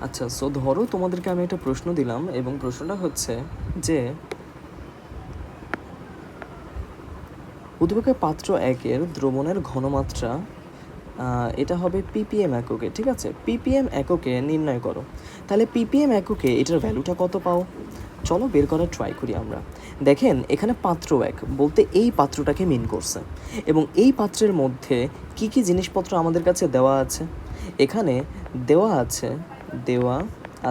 আচ্ছা সো ধরো তোমাদেরকে আমি একটা প্রশ্ন দিলাম এবং প্রশ্নটা হচ্ছে যে উদ্বেগের পাত্র একের দ্রবণের ঘনমাত্রা এটা হবে পিপিএম এককে, ঠিক আছে? পিপিএম এককে নির্ণয় করো। তাহলে পিপিএম এককে এটার ভ্যালুটা কত পাও? চলো বের করার ট্রাই করি আমরা। দেখেন, এখানে পাত্র এক, বলতে এই পাত্রটাকে মিন করছে। এবং এই পাত্রের মধ্যে কি কি জিনিসপত্র আমাদের কাছে দেওয়া আছে? এখানে দেওয়া আছে দেওয়া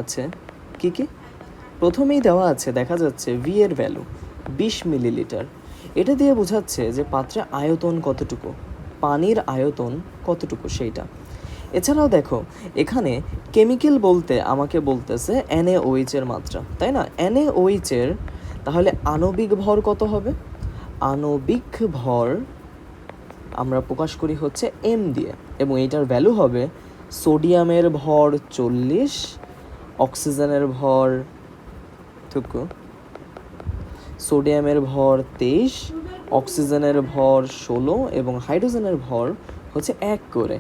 আছে। কি কি? প্রথমেই দেওয়া আছে, দেখা যাচ্ছে ভি এর ভ্যালু বিশ মিলিলিটার এটা দিয়ে বোঝাচ্ছে যে পাত্রে আয়তন কতটুকু, পানির আয়তন কতটুকু সেইটা। এছাড়াও দেখো, এখানে কেমিক্যাল বলতে আমাকে বলতেছে এনএওইচ মাত্রা, তাই না? এনএওইচ এর, তাহলে আণবিক ভর কত হবে? আণবিক ভর আমরা প্রকাশ করি হচ্ছে এম দিয়ে, এবং এটার ভ্যালু হবে সোডিয়ামের ভর চল্লিশ, অক্সিজেনের ভর টুকু। সোডিয়ামের ভর তেইশ, অক্সিজেনের ভর ষোলো এবং হাইড্রোজেনের ভর হচ্ছে এক করে।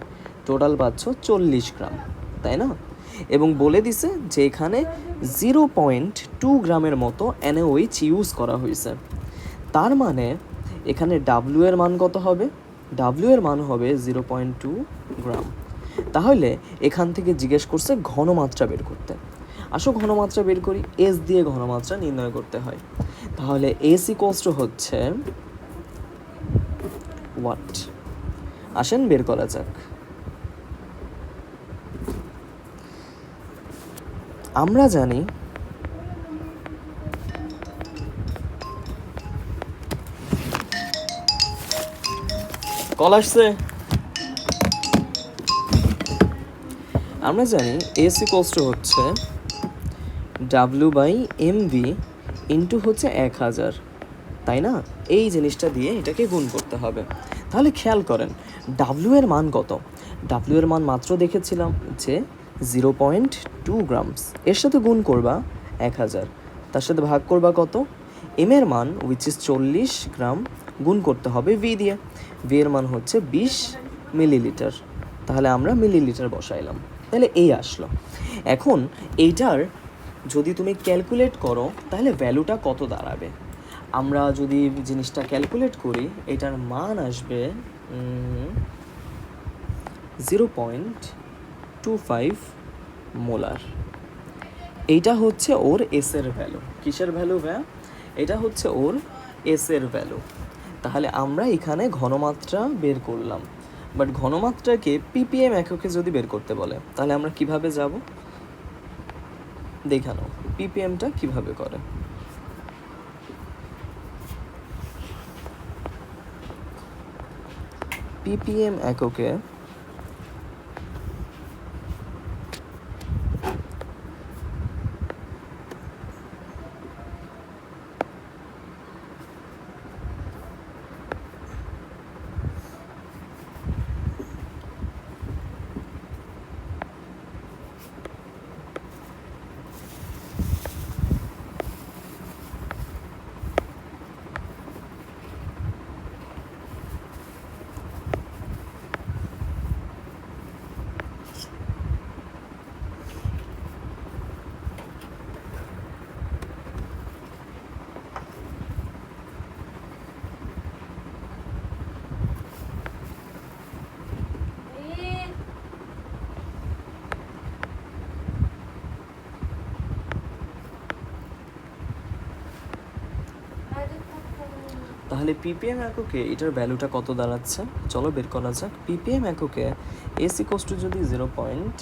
টোটাল পাচ্ছ চল্লিশ গ্রাম, তাই না? এবং বলে দিছে যে এখানে জিরো পয়েন্ট টু গ্রামের মতো অ্যানোইচ ইউজ করা হয়েছে। তার মানে এখানে ডাব্লিউ এর মান কত হবে? ডাব্লিউ এর মান হবে জিরো পয়েন্ট টু গ্রাম। তাহলে এখান থেকে জিজ্ঞেস করছে ঘনমাত্রা বের করতে। আসো ঘনমাত্রা বের করি এস দিয়ে ঘনমাত্রা নির্ণয় করতে হয়। তাহলে এস ইকোয়াস হচ্ছে ওয়াট আসেন বের করা যাক। আমরা জানি কল আসছে। আমরা জানি এস ইকোয়াস হচ্ছে W by M V into হচ্ছে এক হাজার। তাই না? এই জিনিসটা দিয়ে এটাকে গুণ করতে হবে। তাহলে খেয়াল করেন ডাব্লিউ এর মান কত? ডাব্লিউ এর মান মাত্র দেখেছিলাম যে জিরো পয়েন্ট টু গ্রামস এর সাথে গুণ করবা এক হাজার। তার সাথে ভাগ করবা কত? এম এর মান উইচ ইজ চল্লিশ গ্রাম গুণ করতে হবে ভি দিয়ে। ভি এর মান হচ্ছে বিশ মিলিলিটার তাহলে আমরা মিলিলিটার বসাইলাম। তাহলে এই আসলো। এখন এইটার যদি তুমি ক্যালকুলেট করো, তাহলে ভ্যালুটা কত দাঁড়াবে? আমরা যদি জিনিসটা ক্যালকুলেট করি, এটার মান আসবে zero point two five molar এইটা হচ্ছে ওর এসের ভ্যালু কিসের ভ্যালু ভ্যা এটা হচ্ছে ওর এসের ভ্যালু তাহলে আমরা এখানে ঘনমাত্রা বের করলাম। বাট ঘনমাত্রাকে পিপিএম এককে যদি বের করতে বলে, তাহলে আমরা কীভাবে যাব? দেখানো পিপিএমটা কীভাবে করে। পিপিএম এককে তাহলে পিপিএম এককে এটার ভ্যালুটা কত দাঁড়াচ্ছে? চলো বের করা যাক। পিপিএম এককে এসি টু যদি zero point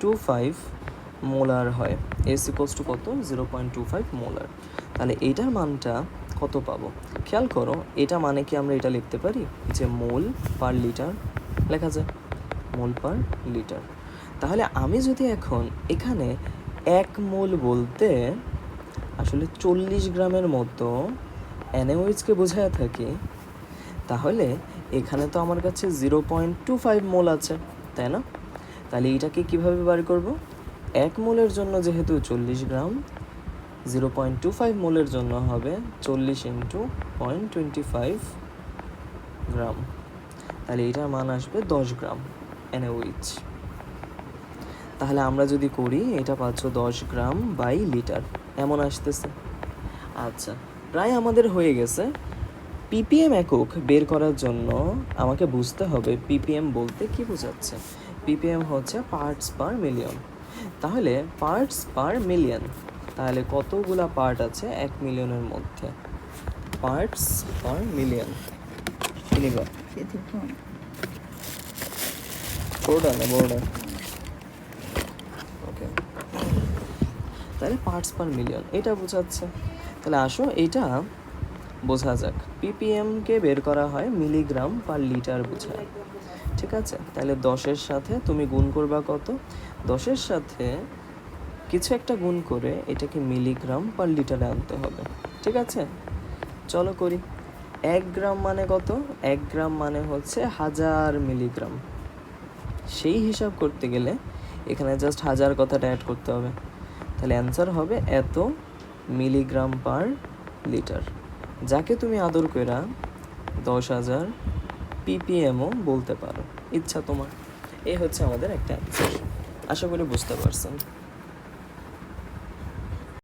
two five molar হয় এসি টু কত? Zero point two five molar তাহলে এইটার মানটা কত পাবো? খেয়াল করো, এটা মানে কি আমরা এটা লিখতে পারি? যে মোল পার লিটার লেখা যায় মোল পার লিটার তাহলে আমি যদি এখন এখানে এক মোল বলতে আসলে চল্লিশ গ্রামের মতো অ্যানোয়েজকে বোঝায় থাকি, তাহলে এখানে তো আমার কাছে zero point two five mole আছে, তাই না? তাহলে এইটাকে কীভাবে বার করব? এক মোলের জন্য যেহেতু চল্লিশ gram zero point two five মোলের জন্য হবে চল্লিশ into point twenty five gram. তাহলে এইটার মান আসবে দশ গ্রাম অ্যানোউইচ তাহলে আমরা যদি করি, এটা পাচ্ছ দশ গ্রাম বাই লিটার এমন আসতেছে। আচ্ছা প্রায় আমাদের হয়ে গেছে। পিপিএম একক বের করার জন্য আমাকে বুঝতে হবে পিপিএম বলতে কি বোঝাচ্ছে। পিপিএম হচ্ছে পার্টস পার মিলিয়ন তাহলে পার্টস পার মিলিয়ন তাহলে কতগুলা পার্ট আছে এক মিলিয়নের মধ্যে? পার্টস পার মিলিয়ন ওকে তাহলে পার্টস পার মিলিয়ন এটা বোঝাচ্ছে। তাহলে আসো এটা বোঝা যাক। পিপিএমকে বের করা হয় মিলিগ্রাম পার লিটার বোঝায়। ঠিক আছে? তাহলে দশের সাথে তুমি গুণ করবা কত? দশের সাথে কিছু একটা গুণ করে এটাকে মিলিগ্রাম পার লিটারে আনতে হবে। ঠিক আছে? চলো করি। এক গ্রাম মানে কত? এক গ্রাম মানে হচ্ছে হাজার মিলিগ্রাম। সেই হিসাব করতে গেলে এখানে জাস্ট হাজার কথাটা অ্যাড করতে হবে। তাহলে অ্যান্সার হবে এত মিলিগ্রাম পার লিটার। যাকে তুমি আদর কইরা দশ হাজার পিপিএমও বলতে পারো। ইচ্ছা তোমার। এ হচ্ছে আমাদের একটা অ্যান্সার। আশা করি বুঝতে পারছেন।